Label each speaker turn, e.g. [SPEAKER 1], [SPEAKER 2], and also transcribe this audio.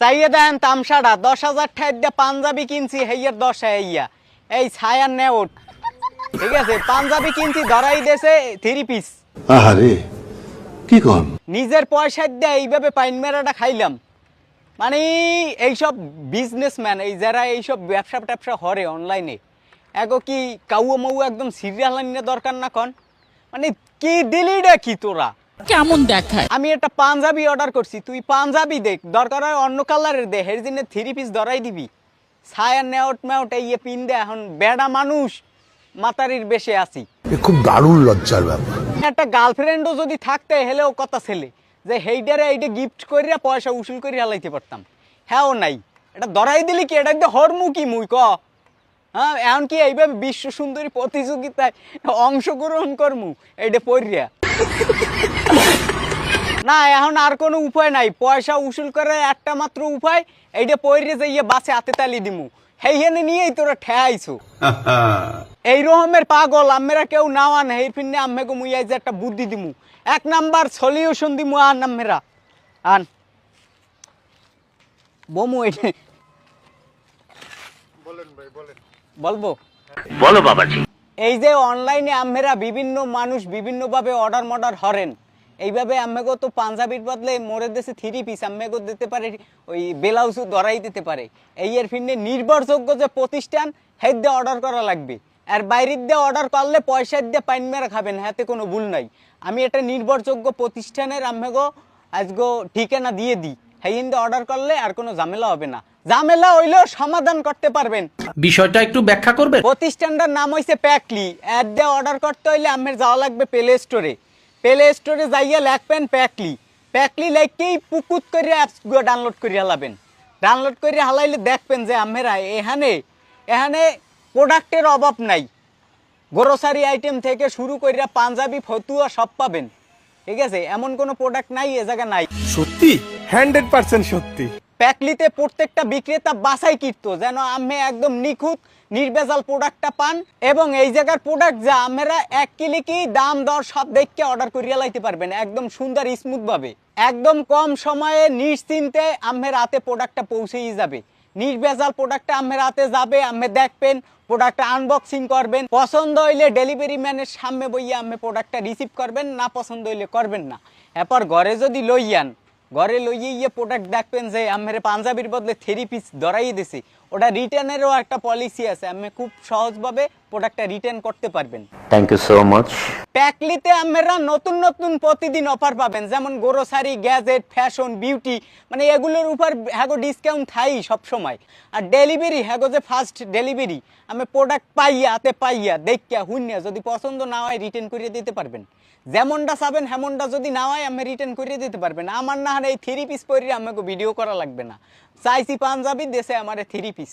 [SPEAKER 1] চাইয়ে দেন তামসাটা দশ হাজার ঠাই দিয়ে পাঞ্জাবি কিনছি হেইয়ের দশ হাইয়া। এই ছায়ার নেওট ঠিক আছে পাঞ্জাবি কিনছি ধরাই দেশে থ্রি পিস
[SPEAKER 2] আহারে কি কন?
[SPEAKER 1] নিজের পয়সা দিয়ে এইভাবে পাইন মেরাটা খাইলাম। মানে এইসব বিজনেসম্যান এই যারা এইসব ব্যবসা ট্যাবসা হরে অনলাইনে এগো কি কাউ মাউ একদম সিরিয়াল দরকার না কন? মানে কি দিলি রে কি তোরা?
[SPEAKER 3] কেমন দেখায়?
[SPEAKER 1] আমি একটা পাঞ্জাবি অর্ডার করছি তুই পাঞ্জাবি দেখ দরকার হয় অন্য কালারের দে হের দিনে থ্রি পিস ধরাই দিবি। ছায়া নেওট মেওট ইয়ে পিন দে এখন বেড়া মানুষ মাতারির বেশে আছি।
[SPEAKER 2] এ খুব দারুণ লজ্জার ব্যাপার।
[SPEAKER 1] একটা গার্লফ্রেন্ডও যদি থাকতে হেলেও কথা ছেলে যে হেইডারে এইটা গিফট করিয়া পয়সা উসুল করে হালাইতে পারতাম। হ্যাঁও নাই। এটা ধরাই দিলি কি? এটা একদম হরমু কি মুই ক? হ্যাঁ এখন কি এইভাবে বিশ্ব সুন্দরী প্রতিযোগিতায় অংশগ্রহণ করমু? এইটা পড়িয়া না এখন আর কোনো উপায় নাই। পয়সা উসুল করে একটা মাত্র উপায় এইটা পড়িয়ে যে ইয়ে বাসে হাতে তালি দিমু। হেইখানে নিয়েই তোরা ঠেয়াইছো। এই রকমের পাগল আমরা কেউ নাওয়ান এই ফিনে আম্মেকে মুই আইজ একটা বুদ্ধি দিমু। এক নাম্বার সলিউশন দিমু আন আম্মেরা। আন। বমু এটা বলব?
[SPEAKER 4] বলো বাবাজি।
[SPEAKER 1] এই যে অনলাইনে আম্মেরা বিভিন্ন মানুষ বিভিন্নভাবে অর্ডার মর্ডার হরেন। এইভাবে আম্মেগো তো পাঞ্জাবির বদলে মোরে দেশে থ্রি পিস আম্মেগো দিতে পারে ওই ব্লাউজও ধরাই দিতে পারে। এই এর ফিনে নির্ভরযোগ্য যে প্রতিষ্ঠান হেদ দিয়ে অর্ডার করা লাগবে। আর বাইরের দিয়ে অর্ডার করলে পয়সা দিয়ে পাইন মেরা খাবেন হাতে কোনো ভুল নাই। আমি এটা নির্ভরযোগ্য প্রতিষ্ঠানের আম্মেগো আজগো ঠিকানা দিয়ে দিই। হেইন দিয়ে অর্ডার করলে আর কোনো ঝামেলা হবে না। ঝামেলা হইলেও সমাধান করতে পারবেন।
[SPEAKER 5] বিষয়টা একটু ব্যাখ্যা করবে
[SPEAKER 1] প্রতিষ্ঠানটার নাম হইছে প্যাকলি অ্যাড দিয়ে অর্ডার করতে হইলে আমার যাওয়া লাগবে প্লে স্টোরে প্লে স্টোরে যাইয়া লেখবেন প্যাকলি প্যাকলি লেখকেই পুকুত করে অ্যাপসগুলো ডাউনলোড করে হালাবেন ডাউনলোড করে হালাইলে দেখবেন যে আমরা এখানে এখানে প্রোডাক্টের অভাব নাই। গ্রোসারি আইটেম থেকে শুরু করে পাঞ্জাবি, ফতুয়া সব পাবেন। ঠিক আছে? এমন কোনো প্রোডাক্ট নাই, এ জায়গা নাই।
[SPEAKER 6] সত্যি? হান্ড্রেড পার্সেন্ট সত্যি।
[SPEAKER 1] প্যাকলিতে প্রত্যেকটা বিক্রেতা বাছাই কিনত যেন আমি একদম নিখুঁত, নির্ভেজাল প্রোডাক্টটা পান এবং এই জায়গার প্রোডাক্ট যা আমরা এক কিলিকি দাম, দর সব দেখকে অর্ডার করিয়া লাইতে পারবেন, একদম সুন্দর স্মুথভাবে একদম কম সময়ে নিশ্চিন্তে আমের রাতে প্রোডাক্টটা পৌঁছেই যাবে। নির্ভেজাল প্রোডাক্টটা আমের রাতে যাবে আমি দেখবেন প্রোডাক্টটা আনবক্সিং করবেন, পছন্দ হইলে ডেলিভারি ম্যানের সামনে বইয়ে আমি প্রোডাক্টটা রিসিভ করবেন, না পছন্দ হইলে করবেন না। এরপর ঘরে যদি লইয়ান ঘরে লইয়ে ইয়ে প্রোডাক্ট দেখবেন যে আমার পাঞ্জাবির বদলে থ্রি পিস ধরাই দিছি। ওটা রিটার্নেরও একটা পলিসি আছে। আমি খুব সহজভাবে প্রোডাক্টটা রিটার্ন করতে পারবেন।
[SPEAKER 4] থ্যাংক ইউ সো মাচ
[SPEAKER 1] প্যাকলিতে আমরা নতুন নতুন প্রতিদিন অফার পাবেন। যেমন গ্রোসারি গ্যাজেট ফ্যাশন বিউটি মানে এগুলোর উপর হ্যাগো ডিসকাউন্ট থাই সব সময় আর ডেলিভারি হ্যাগো যে ফার্স্ট ডেলিভারি আমি প্রোডাক্ট পাইয়া, হাতে পাইয়া, দেখিয়া, হুইনিয়া, যদি পছন্দ না হয় রিটার্ন করিয়ে দিতে পারবেন। যেমনটা চাবেন, হেমনটা যদি না হয় আমি রিটার্ন করিয়ে দিতে পারবেন। আমার না হয় এই থ্রি পিস পরিয়ে আমাকে ভিডিও করা লাগবে না। চাইছি পাঞ্জাবি, দেশে আমার থ্রি পিস